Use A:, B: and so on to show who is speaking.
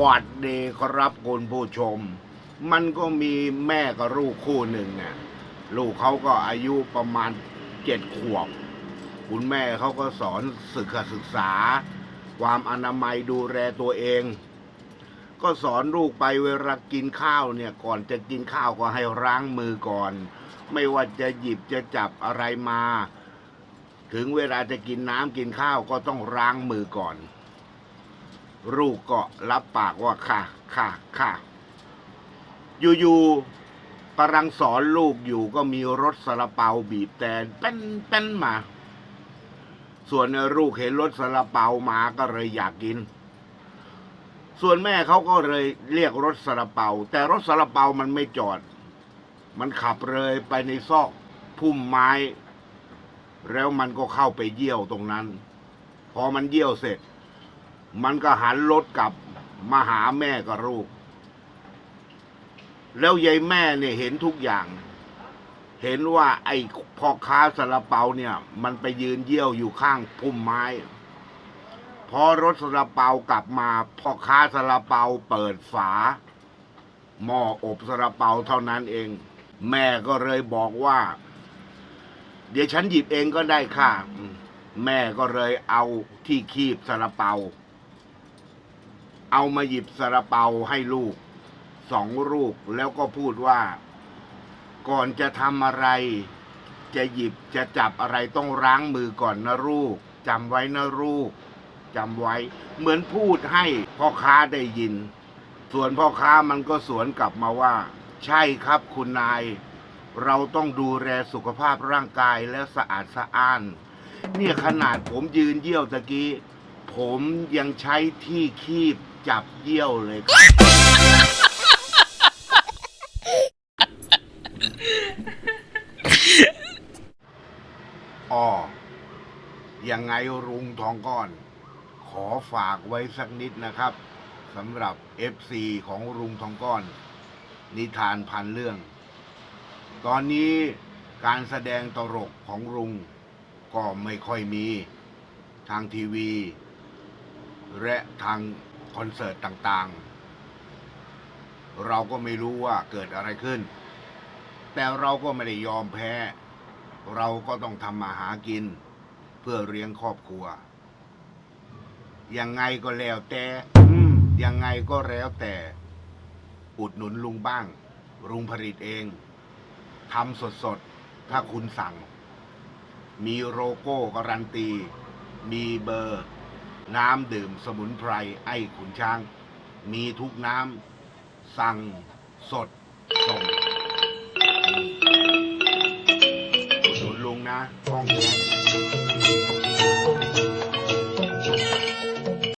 A: วัสดีครับคุณผู้ชม มันก็มีแม่กับลูกคู่หนึ่งน่ะลูกเขาก็อายุประมาณเจ็ดขวบ คุณแม่เขาก็สอนศึกษาศึกษา ความอนามัยดูแลตัวเอง ก็สอนลูกไปเวลากินข้าวเนี่ยก่อนจะกินข้าวก็ให้ล้างมือก่อน ไม่ว่าจะหยิบจะจับอะไรมา ถึงเวลาจะกินน้ำกินข้าวก็ต้องล้างมือก่อน ลูกก็รับปากว่าค่ะค่ะค่ะอยู่ๆกำลังสอนลูกอยู่ก็มีรถสลาเปาบีบแต่เป็นเป็นมา ส่วนลูกเห็นรถสลาเปามาก็เลยอยากกิน ส่วนแม่เขาก็เลยเรียกรถสลาเปา แต่รถสลาเปามันไม่จอด มันขับเลยไปในซอกพุ่มไม้ แล้วมันก็เข้าไปเยี่ยวตรงนั้น พอมันเยี่ยวเสร็จ มันก็หันรถกลับมาหาแม่กับลูก แล้วยายแม่เนี่ยเห็นทุกอย่าง เห็นว่าไอ้พ่อค้าสลาเปาเนี่ย มันไปยืนเยี่ยวอยู่ข้างพุ่มไม้ พอรถสลาเปากลับมาพ่อค้าสลาเปาเปิดฝา หม้ออบสลาเปาเท่านั้นเอง แม่ก็เลยบอกว่า เดี๋ยวฉันหยิบเองก็ได้ค่ะ แม่ก็เลยเอาที่คีบสลาเปา เอามาหยิบสลาเปาให้ลูกสองลูกแล้วก็พูดว่า ก่อนจะทำอะไร จะหยิบจะจับอะไรต้องล้างมือก่อนนะลูกจำไว้นะลูกจำไว้ เหมือนพูดให้พ่อค้าได้ยิน ส่วนพ่อค้ามันก็สวนกลับมาว่า ใช่ครับคุณนาย เราต้องดูแลสุขภาพร่างกายและสะอาดสะอ้าน เนี่ยขนาดผมยืนเยี่ยวตะกี้ ผมยังใช้ที่คีบ จับเยี่ยวเลยครับอ้อยังไงรุงทองก้อน ขอฝากไว้สักนิดนะครับสำหรับ FC ของรุงทองก้อน นิทานพันเรื่อง ตอนนี้การแสดงตลกของรุงก็ไม่ค่อยมี ทางทีวี และทาง คอนเสิร์ตต่างๆ เราก็ไม่รู้ว่าเกิดอะไรขึ้น แต่เราก็ไม่ได้ยอมแพ้ เราก็ต้องทำมาหากิน เพื่อเลี้ยงครอบครัว ยังไงก็แล้วแต่อืมยังไงก็แล้วแต่ อุดหนุนลุงบ้าง ลุงผลิตเองทำสดๆ ถ้าคุณสั่ง มีโลโก้การันตี มีเบอร์ น้ำดื่มสมุนไพรไอ้ขุนช้าง มีทุกน้ำ สั่งสด ส่งอุดหลุงนะ้องแช